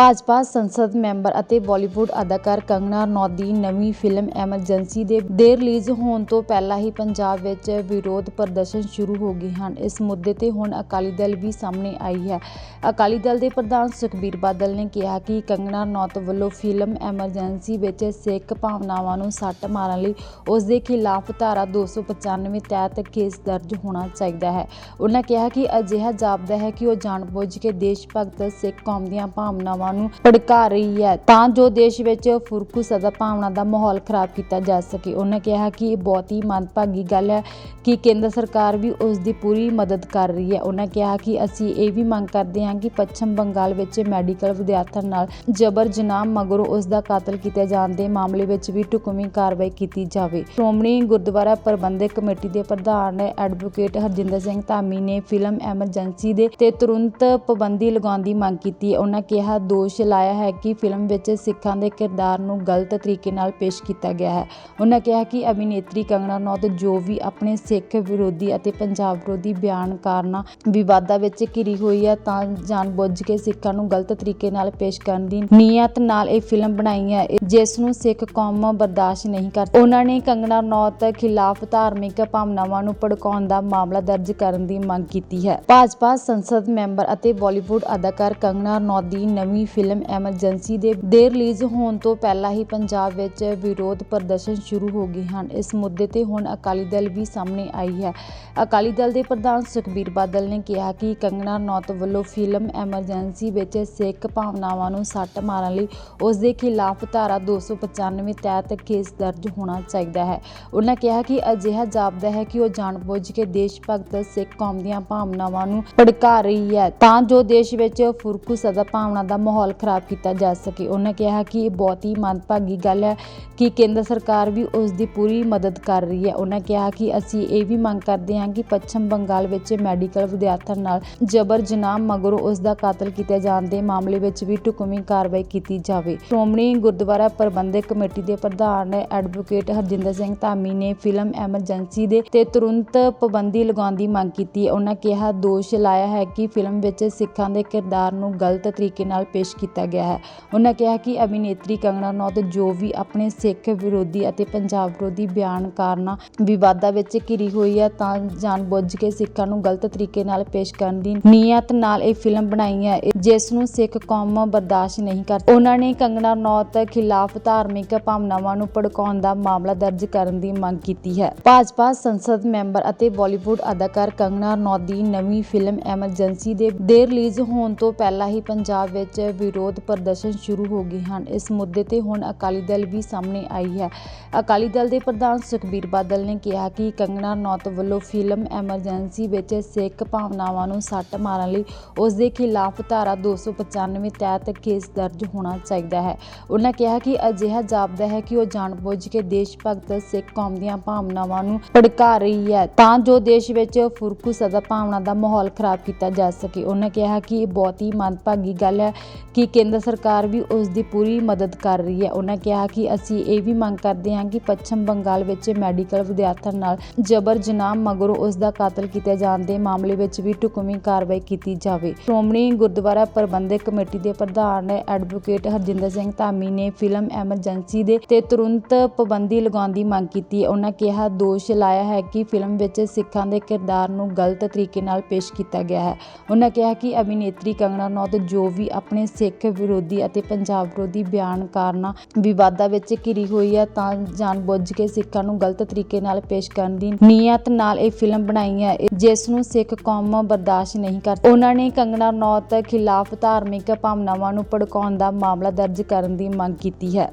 ਭਾਜਪਾ ਸੰਸਦ ਮੈਂਬਰ ਅਤੇ ਬਾਲੀਵੁੱਡ ਅਦਾਕਾਰ ਕੰਗਨਾ ਰਣੌਤ ਦੀ ਨਵੀਂ ਫਿਲਮ ਐਮਰਜੈਂਸੀ ਦੇ ਦੇ ਰਿਲੀਜ਼ ਹੋਣ ਤੋਂ ਪਹਿਲਾਂ ਹੀ ਪੰਜਾਬ ਵਿੱਚ ਵਿਰੋਧ ਪ੍ਰਦਰਸ਼ਨ ਸ਼ੁਰੂ ਹੋ ਗਏ ਹਨ। ਇਸ ਮੁੱਦੇ ਤੇ ਹੁਣ ਅਕਾਲੀ ਦਲ ਵੀ ਸਾਹਮਣੇ ਆਈ ਹੈ। ਅਕਾਲੀ ਦਲ ਦੇ ਪ੍ਰਧਾਨ ਸੁਖਬੀਰ ਬਾਦਲ ਨੇ ਕਿਹਾ ਕਿ ਕੰਗਨਾ ਰਣੌਤ ਵੱਲੋਂ ਫਿਲਮ ਐਮਰਜੈਂਸੀ ਵਿੱਚ ਸਿੱਖ ਭਾਵਨਾਵਾਂ ਨੂੰ ਸੱਟ ਮਾਰਨ ਲਈ ਉਸ ਦੇ ਖਿਲਾਫ ਧਾਰਾ 295 ਤਹਿਤ ਕੇਸ ਦਰਜ ਹੋਣਾ ਚਾਹੀਦਾ ਹੈ। ਉਹਨਾਂ ਕਿਹਾ ਕਿ ਅਜਿਹਾ ਜਾਪਦਾ ਹੈ ਕਿ ਉਹ ਜਾਣਬੁੱਝ ਕੇ ਦੇਸ਼ ਭਗਤ ਸਿੱਖ ਕੌਮ ਦੀਆਂ ਭਾਵਨਾਵਾਂ ਨੂੰ ਭੜਕਾ ਰਹੀ ਹੈ। ਤਾਂ ਜੋ ਦੇਸ਼ ਵਿੱਚ ਫੁਰਕੂ ਸਦਾ ਭਾਵਨਾ ਦਾ ਮਾਹੌਲ ਖਰਾਬ ਕੀਤਾ ਜਾ ਸਕੇ। ਉਹਨਾਂ ਕਿਹਾ ਕਿ ਇਹ ਬਹੁਤ ਹੀ ਮੰਦਭਾਗੀ ਗੱਲ ਹੈ ਕਿ ਕੇਂਦਰ ਸਰਕਾਰ ਵੀ ਉਸ ਦੀ ਪੂਰੀ ਮਦਦ ਕਰ ਰਹੀ ਹੈ। ਉਹਨਾਂ ਕਿਹਾ ਕਿ ਅਸੀਂ ਇਹ ਵੀ ਮੰਗ ਕਰਦੇ ਹਾਂ ਕਿ ਪੱਛਮ ਬੰਗਾਲ ਵਿੱਚ ਮੈਡੀਕਲ ਵਿਦਿਆਰਥਣ ਨਾਲ ਜਬਰ ਜਨਾਹ ਮਗਰੋਂ ਉਸ ਦਾ ਕਾਤਲ ਕੀਤੇ ਜਾਣ ਦੇ ਮਾਮਲੇ ਵਿੱਚ ਵੀ ਢੁਕਵੀਂ ਕਾਰਵਾਈ ਕੀਤੀ ਜਾਵੇ। ਸ਼੍ਰੋਮਣੀ ਗੁਰਦੁਆਰਾ ਪ੍ਰਬੰਧਕ ਕਮੇਟੀ ਦੇ ਪ੍ਰਧਾਨ ਐਡਵੋਕੇਟ ਹਰਜਿੰਦਰ ਸਿੰਘ ਧਾਮੀ ਨੇ ਫਿਲਮ ਐਮਰਜੈਂਸੀ ਦੇ ਤੇ ਤੁਰੰਤ ਪਾਬੰਦੀ ਲਗਾਉਣ ਦੀ ਮੰਗ ਕੀਤੀ ਹੈ। ਉਹਨਾਂ ਕਿਹਾ ਦੋਸ਼ ਲਾਇਆ ਹੈ ਕਿ ਫਿਲਮ ਵਿੱਚ ਸਿੱਖਾਂ ਦੇ ਕਿਰਦਾਰ ਨੂੰ ਗਲਤ ਤਰੀਕੇ ਨਾਲ ਪੇਸ਼ ਕੀਤਾ ਗਿਆ ਹੈ। ਉਹਨਾਂ ਕਿਹਾ ਕਿ ਅਭਿਨੇਤਰੀ ਕੰਗਣਾ ਰਣੌਤ ਜੋ ਵੀ ਆਪਣੇ ਸਿੱਖ ਵਿਰੋਧੀ ਅਤੇ ਪੰਜਾਬ ਵਿਰੋਧੀ ਬਿਆਨ ਕਾਰਨਾਂ ਵਿਵਾਦਾਂ ਵਿੱਚ ਘਿਰੀ ਹੋਈ ਹੈ, ਤਾਂ ਜਾਣਬੁੱਝ ਕੇ ਸਿੱਖਾਂ ਨੂੰ ਗਲਤ ਤਰੀਕੇ ਨਾਲ ਪੇਸ਼ ਕਰਨ ਦੀ ਨੀਅਤ ਨਾਲ ਇਹ ਫਿਲਮ ਬਣਾਈ ਹੈ, ਜਿਸ ਨੂੰ ਸਿੱਖ ਕੌਮ ਬਰਦਾਸ਼ਤ ਨਹੀਂ ਕਰ ਉਹਨਾਂ ਨੇ ਕੰਗਣਾ ਰਣੌਤ ਖਿਲਾਫ ਧਾਰਮਿਕ ਭਾਵਨਾਵਾਂ ਨੂੰ ਭੜਕਾਉਣ ਦਾ ਮਾਮਲਾ ਦਰਜ ਕਰਨ ਦੀ ਮੰਗ ਕੀਤੀ ਹੈ। ਭਾਜਪਾ ਸੰਸਦ ਮੈਂਬਰ ਅਤੇ ਬਾਲੀਵੁੱਡ ਅਦਾਕਾਰ ਕੰਗਣਾ ਰਣੌਤ ਦੀ ਨਵੀਂ ਫਿਲਮ ਐਮਰਜੈਂਸੀ ਦੇ ਦੇ ਰਿਲੀਜ਼ ਹੋਣ ਤੋਂ ਪਹਿਲਾਂ ਹੀ ਪੰਜਾਬ ਵਿੱਚ ਵਿਰੋਧ ਪ੍ਰਦਰਸ਼ਨ ਸ਼ੁਰੂ ਹੋ ਗਏ ਹਨ। ਇਸ ਮੁੱਦੇ ਤੇ ਹੁਣ ਅਕਾਲੀ ਦਲ ਵੀ ਸਾਹਮਣੇ ਆਈ ਹੈ। ਅਕਾਲੀ ਦਲ ਦੇ ਪ੍ਰਧਾਨ ਸੁਖਬੀਰ ਬਾਦਲ ਨੇ ਕਿਹਾ ਕਿ ਕੰਗਣਾ ਨੌਤ ਵੱਲੋਂ ਫਿਲਮ ਐਮਰਜੈਂਸੀ ਵਿੱਚ ਸਿੱਖ ਭਾਵਨਾਵਾਂ ਨੂੰ ਸੱਟ ਮਾਰਨ ਲਈ ਉਸ ਦੇ ਖਿਲਾਫ ਧਾਰਾ 295 ਤਹਿਤ ਕੇਸ ਦਰਜ ਹੋਣਾ ਚਾਹੀਦਾ ਹੈ। ਉਹਨਾਂ ਕਿਹਾ ਕਿ ਅਜਿਹਾ ਜਾਪਦਾ ਹੈ ਕਿ ਉਹ ਜਾਣਬੁੱਝ ਕੇ ਦੇਸ਼ ਭਗਤ ਸਿੱਖ ਕੌਮ ਦੀਆਂ ਭਾਵਨਾਵਾਂ ਨੂੰ ਭੜਕਾ ਰਹੀ ਹੈ। ਤਾਂ ਜੋ ਦੇਸ਼ ਵਿੱਚ ਫੁਰਕੂ ਸਦਾ ਭਾਵਨਾ ਦਾ ਮਾਹੌਲ ਖਰਾਬ ਕੀਤਾ ਜਾ ਸਕੇ। ਉਹਨਾਂ ਕਿਹਾ ਕਿ ਇਹ ਬਹੁਤ ਹੀ ਮੰਦਭਾਗੀ ਗੱਲ ਹੈ ਕਿ ਕੇਂਦਰ ਸਰਕਾਰ ਵੀ ਉਸ ਦੀ ਪੂਰੀ ਮਦਦ ਕਰ ਰਹੀ ਹੈ। ਉਹਨਾਂ ਕਿਹਾ ਕਿ ਅਸੀਂ ਇਹ ਵੀ ਮੰਗ ਕਰਦੇ ਹਾਂ ਕਿ ਪੱਛਮ ਬੰਗਾਲ ਵਿੱਚ ਮੈਡੀਕਲ ਵਿਦਿਆਰਥਣ ਨਾਲ ਜਬਰ ਜਨਾਹ ਮਗਰੋਂ ਉਸ ਦਾ ਕਾਤਲ ਕੀਤੇ ਜਾਣ ਦੇ ਮਾਮਲੇ ਵਿੱਚ ਵੀ ਢੁਕਵੀਂ ਕਾਰਵਾਈ ਕੀਤੀ ਜਾਵੇ। ਸ਼੍ਰੋਮਣੀ ਗੁਰਦੁਆਰਾ ਪ੍ਰਬੰਧਕ ਕਮੇਟੀ ਦੇ ਪ੍ਰਧਾਨ ਐਡਵੋਕੇਟ ਹਰਜਿੰਦਰ ਸਿੰਘ ਧਾਮੀ ਨੇ ਫਿਲਮ ਐਮਰਜੈਂਸੀ ਦੇ ਤੇ ਤੁਰੰਤ ਪਾਬੰਦੀ ਲਗਾਉਣ ਦੀ ਮੰਗ ਕੀਤੀ ਹੈ। ਉਹਨਾਂ ਕਿਹਾ, ਦੋਸ਼ ਲਾਇਆ ਹੈ ਕਿ ਫਿਲਮ ਵਿੱਚ ਸਿੱਖਾਂ ਦੇ ਕਿਰਦਾਰ ਨੂੰ ਗਲਤ ਤਰੀਕੇ ਨਾਲ ਪੇਸ਼ ਕੀਤਾ ਗਿਆ ਹੈ। ਉਹਨਾਂ ਕਿਹਾ ਕਿ ਅਭਿਨੇਤਰੀ ਕੰਗਣਾ ਨੌਤ ਜੋ ਵੀ ਆਪਣੇ ਸਿੱਖ ਵਿਰੋਧੀ ਅਤੇ ਪੰਜਾਬ ਵਿਰੋਧੀ ਬਿਆਨ ਕਾਰਨਾਂ ਵਿਵਾਦਾਂ ਵਿੱਚ ਘਿਰੀ ਹੋਈ ਹੈ, ਤਾਂ ਜਾਣਬੁੱਝ ਕੇ ਸਿੱਖਾਂ ਨੂੰ ਗਲਤ ਤਰੀਕੇ ਨਾਲ ਪੇਸ਼ ਕਰਨ ਦੀ ਨੀਅਤ ਨਾਲ ਇਹ ਫਿਲਮ ਬਣਾਈ ਹੈ। ਜਿਸ ਨੂੰ ਸਿੱਖ ਕੌਮ ਬਰਦਾਸ਼ਤ ਨਹੀਂ ਕਰ ਉਹਨਾਂ ਨੇ ਕੰਗਣਾ ਨੌਤ ਖਿਲਾਫ ਧਾਰਮਿਕ ਭਾਵਨਾਵਾਂ ਨੂੰ ਭੜਕਾਉਣ ਦਾ ਮਾਮਲਾ ਦਰਜ ਕਰਨ ਦੀ ਮੰਗ ਕੀਤੀ ਹੈ। ਭਾਜਪਾ ਸੰਸਦ ਮੈਂਬਰ ਅਤੇ ਬਾਲੀਵੁੱਡ ਅਦਾਕਾਰ ਕੰਗਣਾ ਨੌਤ ਦੀ ਨਵੀਂ ਫਿਲਮ ਐਮਰਜੈਂਸੀ ਦੇ ਦੇ ਰਿਲੀਜ਼ ਹੋਣ ਤੋਂ ਪਹਿਲਾਂ ਹੀ ਪੰਜਾਬ ਵਿੱਚ ਵਿਰੋਧ ਪ੍ਰਦਰਸ਼ਨ ਸ਼ੁਰੂ ਹੋ ਗਏ ਹਨ। ਇਸ ਮੁੱਦੇ ਤੇ ਹੁਣ ਅਕਾਲੀ ਦਲ ਵੀ ਸਾਹਮਣੇ ਆਈ ਹੈ। ਅਕਾਲੀ ਦਲ ਦੇ ਪ੍ਰਧਾਨ ਸੁਖਬੀਰ ਬਾਦਲ ਨੇ ਕਿਹਾ ਕਿ ਕੰਗਣਾ ਨੌਤ ਵੱਲੋਂ ਫਿਲਮ ਐਮਰਜੈਂਸੀ ਵਿੱਚ ਸਿੱਖ ਭਾਵਨਾਵਾਂ ਨੂੰ ਸੱਟ ਮਾਰਨ ਲਈ ਉਸ ਦੇ ਖਿਲਾਫ ਧਾਰਾ 295 ਤਹਿਤ ਕੇਸ ਦਰਜ ਹੋਣਾ ਚਾਹੀਦਾ ਹੈ। ਉਹਨਾਂ ਕਿਹਾ ਕਿ ਅਜਿਹਾ ਜਾਪਦਾ ਹੈ ਕਿ ਉਹ ਜਾਣਬੁੱਝ ਕੇ ਦੇਸ਼ ਭਗਤ ਸਿੱਖ ਕੌਮ ਦੀਆਂ ਭਾਵਨਾਵਾਂ ਨੂੰ ਭੜਕਾ ਰਹੀ ਹੈ ਤਾਂ ਜੋ ਦੇਸ਼ ਵਿੱਚ ਫੁਰਕੂ ਸਦਾ ਭਾਵਨਾ ਦਾ ਮਾਹੌਲ ਖਰਾਬ ਕੀਤਾ ਜਾ ਸਕੇ। ਉਹਨਾਂ ਕਿਹਾ ਕਿ ਇਹ ਬਹੁਤ ਹੀ ਮੰਦਭਾਗੀ ਗੱਲ ਹੈ ਕਿ ਕੇਂਦਰ ਸਰਕਾਰ ਵੀ ਉਸ ਦੀ ਪੂਰੀ ਮਦਦ ਕਰ ਰਹੀ ਹੈ। ਉਹਨਾਂ ਕਿਹਾ ਕਿ ਅਸੀਂ ਇਹ ਵੀ ਮੰਗ ਕਰਦੇ ਹਾਂ ਕਿ ਪੱਛਮ ਬੰਗਾਲ ਵਿੱਚ ਮੈਡੀਕਲ ਵਿਦਿਆਰਥਣ ਨਾਲ ਜਬਰ ਜਨਾਹ ਮਗਰੋਂ ਉਸ ਦਾ ਕਾਤਲ ਕੀਤੇ ਜਾਣ ਦੇ ਮਾਮਲੇ ਵਿੱਚ ਵੀ ਢੁਕਵੀਂ ਕਾਰਵਾਈ ਕੀਤੀ ਜਾਵੇ। ਸ਼੍ਰੋਮਣੀ ਗੁਰਦੁਆਰਾ ਪ੍ਰਬੰਧਕ ਕਮੇਟੀ ਦੇ ਪ੍ਰਧਾਨ ਐਡਵੋਕੇਟ ਹਰਜਿੰਦਰ ਸਿੰਘ ਧਾਮੀ ਨੇ ਫਿਲਮ ਐਮਰਜੈਂਸੀ ਦੇ ਤੇ ਤੁਰੰਤ ਪਾਬੰਦੀ ਲਗਾਉਣ ਦੀ ਮੰਗ ਕੀਤੀ ਹੈ। ਉਹਨਾਂ ਕਿਹਾ, ਦੋਸ਼ ਲਾਇਆ ਹੈ ਕਿ ਫਿਲਮ ਵਿੱਚ ਸਿੱਖਾਂ ਦੇ ਕਿਰਦਾਰ ਨੂੰ ਗਲਤ ਤਰੀਕੇ ਨਾਲ ਪੇਸ਼ ਕੀਤਾ ਗਿਆ ਹੈ। ਉਹਨਾਂ ਕਿਹਾ ਕਿ ਅਭਿਨੇਤਰੀ ਕੰਗਣਾ ਨੌਤ ਜੋ ਵੀ ਆਪਣੇ ਸਿੱਖ ਵਿਰੋਧੀ ਅਤੇ ਪੰਜਾਬ ਵਿਰੋਧੀ ਬਿਆਨ ਕਾਰਨਾਂ ਵਿਵਾਦਾਂ ਵਿੱਚ ਘਿਰੀ ਹੋਈ ਹੈ, ਤਾਂ ਜਾਣਬੁੱਝ ਕੇ ਸਿੱਖਾਂ ਨੂੰ ਗਲਤ ਤਰੀਕੇ ਨਾਲ ਪੇਸ਼ ਕਰਨ ਦੀ ਨੀਅਤ ਨਾਲ ਇਹ ਫਿਲਮ ਬਣਾਈ ਹੈ, ਜਿਸ ਨੂੰ ਸਿੱਖ ਕੌਮ ਬਰਦਾਸ਼ਤ ਨਹੀਂ ਕਰ ਉਹਨਾਂ ਨੇ ਕੰਗਣਾ ਨੌਤ ਖਿਲਾਫ ਧਾਰਮਿਕ ਭਾਵਨਾਵਾਂ ਨੂੰ ਭੜਕਾਉਣ ਦਾ ਮਾਮਲਾ ਦਰਜ ਕਰਨ ਦੀ ਮੰਗ ਕੀਤੀ ਹੈ।